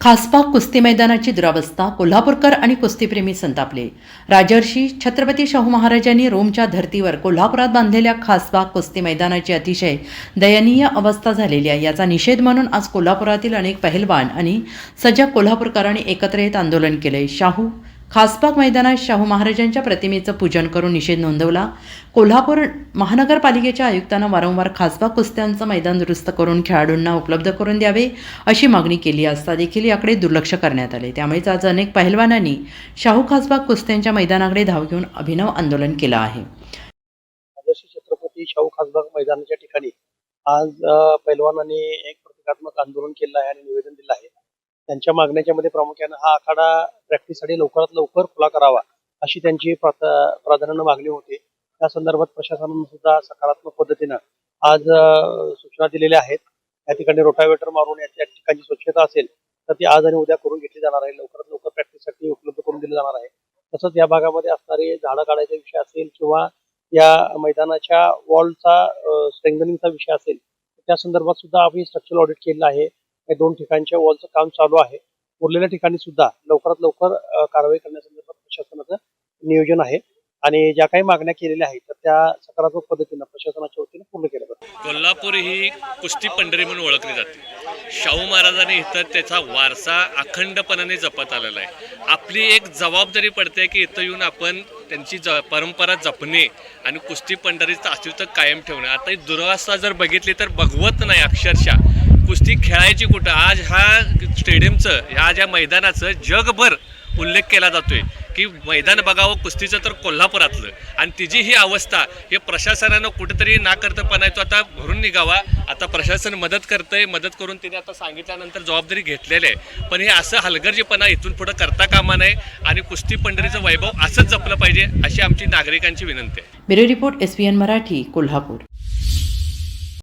खासबाग कुस्ती मैदानाची दुरावस्था कोल्हापूरकर आणि कुस्तीप्रेमी संतापले. राजर्षी छत्रपती शाहू महाराजांनी रोमच्या धर्तीवर कोल्हापुरात बांधलेल्या खासबाग कुस्ती मैदानाची अतिशय दयनीय अवस्था झालेली आहे. याचा निषेध म्हणून आज कोल्हापुरातील अनेक पहलवान आणि सजग कोल्हापूरकरांनी एकत्र येत आंदोलन केले शाहू खासबाग मैदानात शाहू महाराजांच्या प्रतिमेचं पूजन करून निषेध नोंदवला. कोल्हापूर महानगरपालिकेच्या आयुक्तांना वारंवार खासबाग कुस्त्यांचं मैदान दुरुस्त करून खेळाडूंना उपलब्ध करून द्यावे अशी मागणी केली असता देखील याकडे दुर्लक्ष करण्यात आले. त्यामुळेच आज अनेक पहलवानांनी शाहू खासबाग कुस्त्यांच्या मैदानाकडे धाव घेऊन अभिनव आंदोलन केलं आहे. छत्रपती शाहू खासबाग मैदानाच्या ठिकाणी आज अ, एक प्रतिकात्मक आंदोलन केलं आहे आणि निवेदन दिलं आहे. त्यांच्या मागण्याच्या मध्ये प्रामुख्यानं हा आखाडा प्रॅक्टिससाठी लवकरात लवकर खुला करावा अशी त्यांची प्राधान्यानं मागणी होती. त्या संदर्भात प्रशासनानं सुद्धा सकारात्मक पद्धतीनं आज सूचना दिलेल्या आहेत. या ठिकाणी रोटावेटर मारून या ठिकाणची ठिकाणी स्वच्छता असेल तर ती आज आणि उद्या करून घेतली जाणार आहे. लवकरात लवकर प्रॅक्टिससाठी उपलब्ध करून दिली जाणार आहे. तसंच या भागामध्ये असणारे झाडं काढायचा विषय असेल किंवा या मैदानाच्या वॉलचा स्ट्रेंगनिंगचा विषय असेल त्या संदर्भात सुद्धा आम्ही स्ट्रक्चरल ऑडिट केलेलं आहे. या दोन ठिकाणच्या वॉलचं काम चालू आहे. उरलेल्या ठिकाणी सुद्धा लवकरात लवकर कारवाई करण्यासंदर्भात प्रशासनाचं नियोजन आहे. आणि ज्या काही मागण्या केलेल्या आहेत तर त्या सकारात्मक पद्धतीनं प्रशासनाच्या वतीनं पूर्ण केल्या जातात. कोल्हापूर ही कुस्ती पंढरी म्हणून ओळखली जाते. शाहू महाराजांनी इथं त्याचा वारसा अखंडपणाने जपत आलेला आहे. आपली एक जबाबदारी पडते की इथं येऊन आपण त्यांची ज परंपरा जपणे आणि कुस्ती पंढरीचं अस्तित्व कायम ठेवणे. आता ही दुरावस्था जर बघितली तर बघवत नाही अक्षरशः. कुस्ती खेळायची कुठं? आज हा स्टेडियमचं ह्या ज्या मैदानाचं जगभर उल्लेख केला जातोय की मैदान बघावं कुस्तीचं तर कोल्हापुरातलं. आणि तिची ही अवस्था हे प्रशासनानं कुठेतरी ना करतपणा आहे तो आता भरून निघावा. आता प्रशासन मदत करतंय मदत करून तिने आता सांगितल्यानंतर जबाबदारी घेतलेली आहे. पण हे असं हलगर्जीपणा इथून पुढं करता कामा नये आणि कुस्ती पंढरीचं वैभव असंच जपलं पाहिजे अशी आमची नागरिकांची विनंती आहे. Bureau report S Marathi Kolhapur.